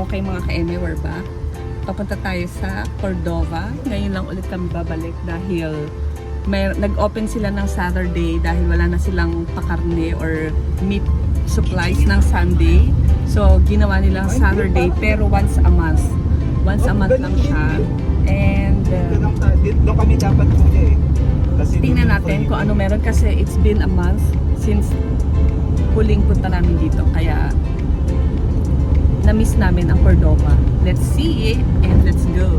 Okay mga ka-eme, we're back. Papunta tayo sa Cordova. Ngayon lang ulit kami babalik dahil may, nag-open sila ng Saturday dahil wala na silang pakarne or meat supplies ng Sunday. So, ginawa nilang Saturday pero once a month. Once a month lang siya. And uh, ang- dito kami dapat kuya eh. Tingnan natin kung ano meron kasi it's been a month since huling punta namin dito. Kaya na-miss namin ang Cordova. Let's see and let's go.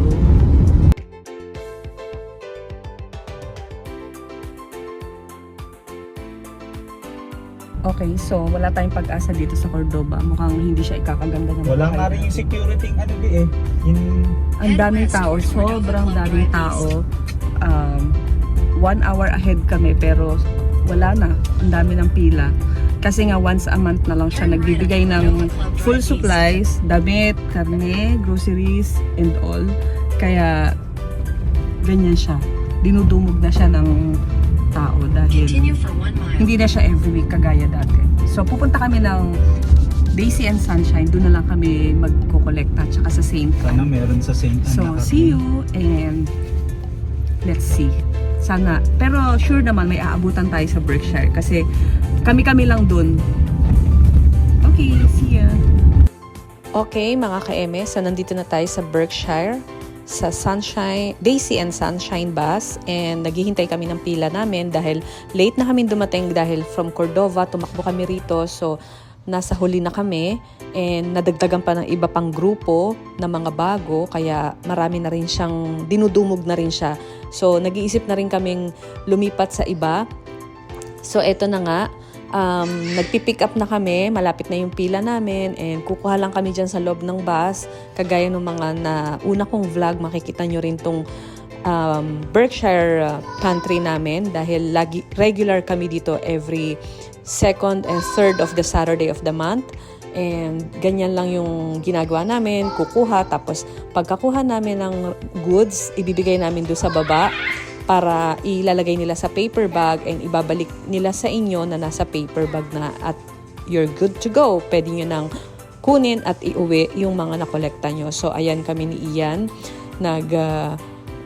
Okay, so wala tayong pag-asa dito sa Cordova. Mukhang hindi siya ikakaganda ng Wala nga rin yung security ano di eh. Yung ang daming tao, sobrang daming tao. Um, one hour ahead kami pero wala na. Ang dami ng pila. Kasi nga once a month na lang siya nagbibigay ng full supplies, damit, karne, groceries, and all. Kaya ganyan siya. Dinudumog na siya ng tao dahil hindi na siya every week kagaya dati. So pupunta kami ng Daisy and Sunshine, doon na lang kami magkukolekta tsaka sa St. ano meron sa St. So, Anna see you and let's see. Sana. Pero sure naman may aabutan tayo sa Berkshire kasi kami-kami lang dun. Okay, see ya. Okay, mga ka-eme, so nandito na tayo sa Berkshire sa Sunshine, Daisy and Sunshine Bus and naghihintay kami ng pila namin dahil late na kami dumating dahil from Cordova, tumakbo kami rito so nasa huli na kami and nadagdagan pa ng iba pang grupo na mga bago kaya marami na rin siyang dinudumog na rin siya. So nag-iisip na rin kaming lumipat sa iba. So eto na nga, um, nagpipick up na kami, malapit na yung pila namin and kukuha lang kami dyan sa loob ng bus. Kagaya ng mga na una kong vlog, makikita nyo rin tong um, Berkshire uh, pantry namin dahil lagi, regular kami dito every second and third of the Saturday of the month. And ganyan lang yung ginagawa namin, kukuha, tapos pagkakuha namin ng goods, ibibigay namin doon sa baba para ilalagay nila sa paper bag and ibabalik nila sa inyo na nasa paper bag na at you're good to go. Pwede nyo nang kunin at iuwi yung mga nakolekta nyo. So, ayan kami ni Ian. Nag, ah,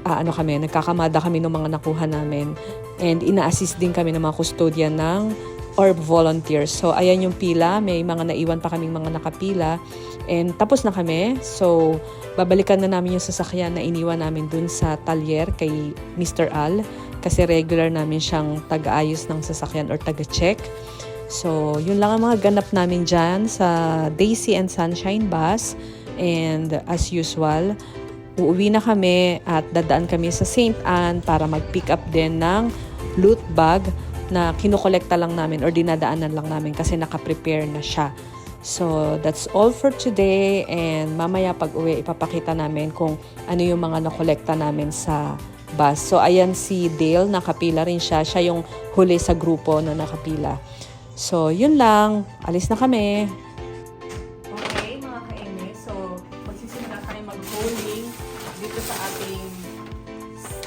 ano kami, nagkakamada kami ng mga nakuha namin. And ina-assist din kami ng mga custodian ng orb volunteers. So, ayan yung pila. May mga naiwan pa kaming mga nakapila. And tapos na kami. So, babalikan na namin yung sasakyan na iniwan namin dun sa talyer kay Mr. Al. Kasi regular namin siyang taga-ayos ng sasakyan or taga-check. So, yun lang ang mga ganap namin dyan sa Daisy and Sunshine Bus. And as usual, uuwi na kami at dadaan kami sa St. Anne para mag-pick up din ng loot bag na kinukolekta lang namin or dinadaanan lang namin kasi nakaprepare na siya. So, that's all for today and mamaya pag uwi ipapakita namin kung ano yung mga nakolekta namin sa bus. So, ayan si Dale, nakapila rin siya. Siya yung huli sa grupo na nakapila. So, yun lang. Alis na kami. Okay, mga ka-eme. So, magsisimula tayo mag-holding dito sa ating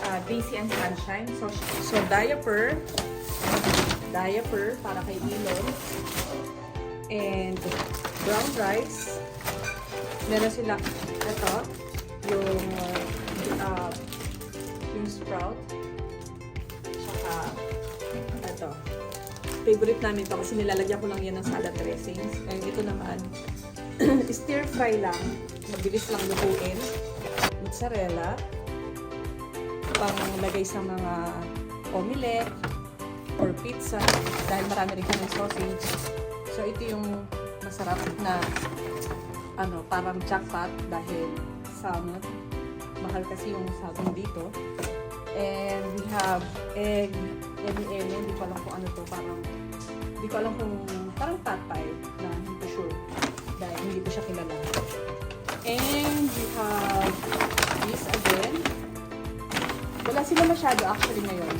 uh, Daisy and Sunshine. So, so diaper. Diaper para kay Elon. And brown rice. Meron sila, ito, yung, uh, yung sprout. Tsaka, ito. Favorite namin to kasi nilalagyan ko lang yan ng salad dressings. And ito naman, stir fry lang. Mabilis lang lutuin. Mozzarella. Pang lagay sa mga omelette or pizza dahil marami rin kaming sausage. So ito yung masarap na ano, parang jackpot dahil salmon. Mahal kasi yung salmon dito. And we have egg, emi, hindi ko alam kung ano to, parang hindi ko alam kung parang patpay na hindi ko sure dahil hindi ko siya kilala. And we have this again. Wala sila masyado actually ngayon.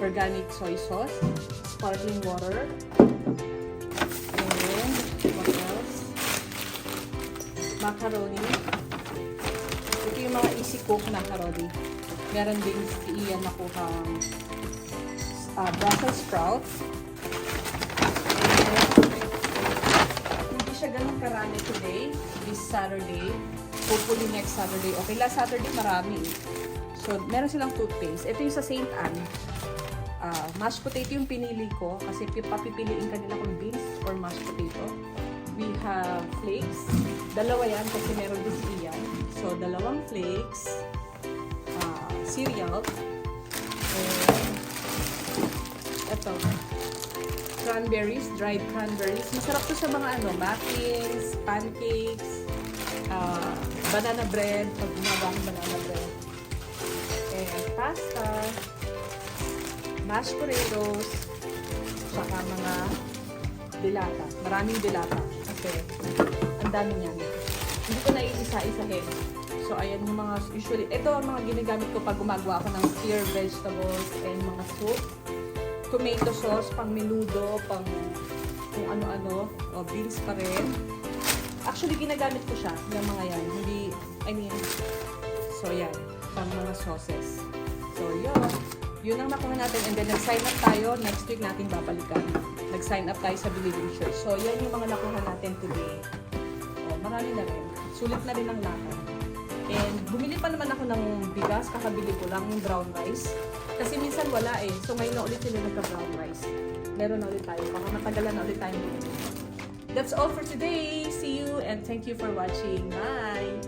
Organic soy sauce, sparkling water, and what else? Macaroni. Ito yung mga easy cook macaroni. Meron din si Ian nakuhang uh, Brussels sprouts. Hindi siya ganun karami today, this Saturday. Hopefully next Saturday. Okay, last Saturday marami. So, meron silang toothpaste. Ito yung sa St. Anne. Mashed potato yung pinili ko kasi pi- papipiliin ka nila kung beans or mashed potato. We have flakes. Dalawa yan kasi meron din si. So, dalawang flakes. ah, cereal. And, eto. Cranberries, dried cranberries. Masarap to sa mga ano, muffins, pancakes, ah, banana bread, pag gumagawa ng banana bread. And pasta, mashed potatoes, saka mga dilata. Maraming dilata. Kasi ang dami niyan. Hindi ko na iisa-isahin. So, ayan yung mga, usually, ito ang mga ginagamit ko pag gumagawa ako ng steer vegetables and mga soup. Tomato sauce, pang menudo, pang kung ano-ano, o beans pa rin. Actually, ginagamit ko siya, yung mga yan. Hindi, I mean, so yan, pang mga sauces. So, yun. Yun ang nakuha natin. And then, nag-sign up tayo. Next week natin babalikan. Nag-sign up tayo sa Believing Church. So, yan yung mga nakuha natin today. Oh, marami na rin. Sulit na rin ang lakad. And bumili pa naman ako ng bigas. Kakabili ko lang yung brown rice. Kasi minsan wala eh. So, ngayon na ulit sila nagka-brown rice. Meron na ulit tayo. Baka matagalan na ulit tayo. That's all for today. See you and thank you for watching. Bye!